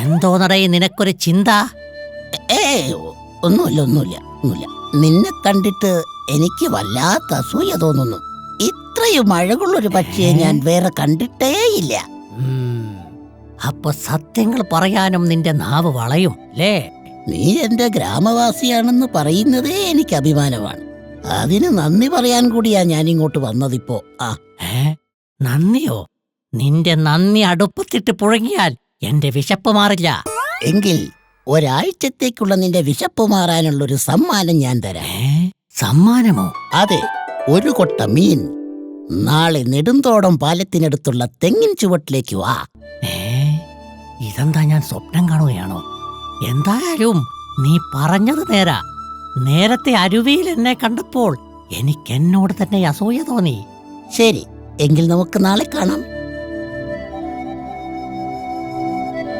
എന്തോന്നടേ നിനക്കൊരു ചിന്ത? ഏ ഒന്നുമില്ല ഒന്നുമില്ല ഒന്നുമില്ല. നിന്നെ കണ്ടിട്ട് എനിക്ക് വല്ലാത്ത അസൂയ തോന്നുന്നു. ഇത്രയും അഴകുള്ളൊരു പക്ഷിയെ ഞാൻ വേറെ കണ്ടിട്ടേയില്ല അപ്പൊ സത്യങ്ങൾ പറയാനും നിന്റെ നാവ് വളയും അല്ലേ? നീ എന്റെ ഗ്രാമവാസിയാണെന്ന് പറയുന്നതേ എനിക്ക് അഭിമാനമാണ്. അതിന് നന്ദി പറയാൻ കൂടിയാ ഞാൻ ഇങ്ങോട്ട് വന്നതിപ്പോ. ആ. നന്ദിയോ? നിന്റെ നന്ദി അടുപ്പത്തിട്ട് പുഴങ്ങിയാൽ എന്റെ വിശപ്പ് മാറില്ല. എങ്കിൽ ഒരാഴ്ചത്തേക്കുള്ള നിന്റെ വിശപ്പ് മാറാനുള്ള ഒരു സമ്മാനം ഞാൻ തരാം. ഏ? സമ്മാനമോ? അതെ ഒരു കൊട്ട മീൻ. നാളെ നെടുന്തോടം പാലത്തിനടുത്തുള്ള തെങ്ങിൻ ചുവട്ടിലേക്ക് വാ. ഏ? ഇതെന്താ ഞാൻ സ്വപ്നം കാണുകയാണോ? എന്തായാലും നീ പറഞ്ഞത് നേരാ. നേരത്തെ അരുവിയിൽ എന്നെ കണ്ടപ്പോൾ എനിക്ക് എന്നോട് തന്നെ അസൂയ തോന്നി. ശരി എങ്കിൽ നമുക്ക് നാളെ കാണാം.